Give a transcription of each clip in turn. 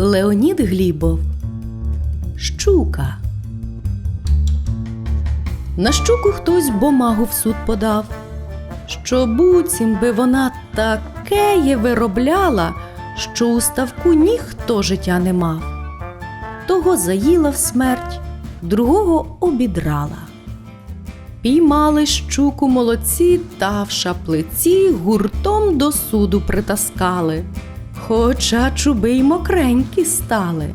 Леонід Глібов. Щука. На щуку хтось бумагу в суд подав, що буцім би вона такеє виробляла, що у ставку ніхто життя не мав. Того заїла в смерть, другого обідрала. Піймали щуку молодці та в шаплиці гуртом до суду притаскали, хоча чуби й мокренькі стали.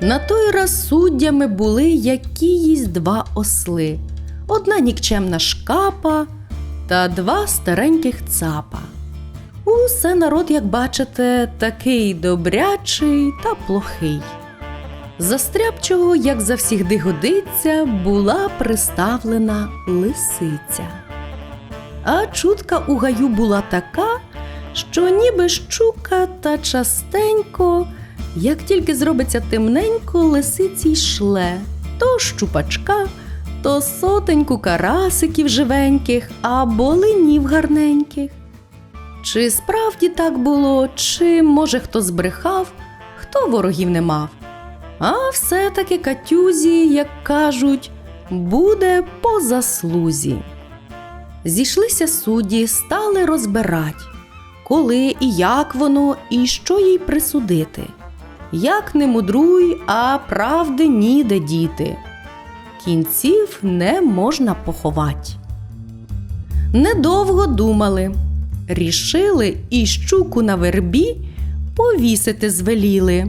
На той раз суддями були якіїсь два осли, одна нікчемна шкапа та два стареньких цапа. Усе народ, як бачите, такий добрячий та плохий. Застрябчого, як завсігди годиться, була приставлена лисиця. А чутка у гаю була така, що ніби щука та частенько, як тільки зробиться темненько, лисиці й шле то щупачка, то сотеньку карасиків живеньких або линів гарненьких. Чи справді так було, чи, може, хто збрехав, хто ворогів не мав. А все-таки Катюзі, як кажуть, буде по заслузі. Зійшлися судді, стали розбирать, коли і як воно, і що їй присудити. Як не мудруй, а правди ніде діти. Кінців не можна поховать. Недовго думали, рішили і щуку на вербі повісити звеліли.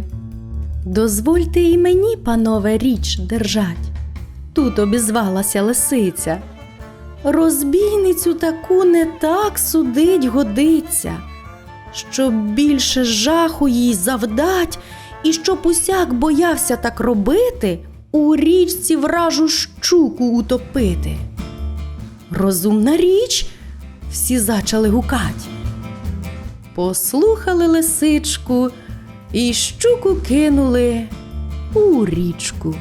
Дозвольте і мені, панове, річ держать. Тут обізвалася лисиця. Розбійницю таку не так судить годиться, щоб більше жаху їй завдать, і щоб усяк боявся так робити, у річці вражу щуку утопити. Розумна річ, всі зачали гукать. Послухали лисичку і щуку кинули у річку.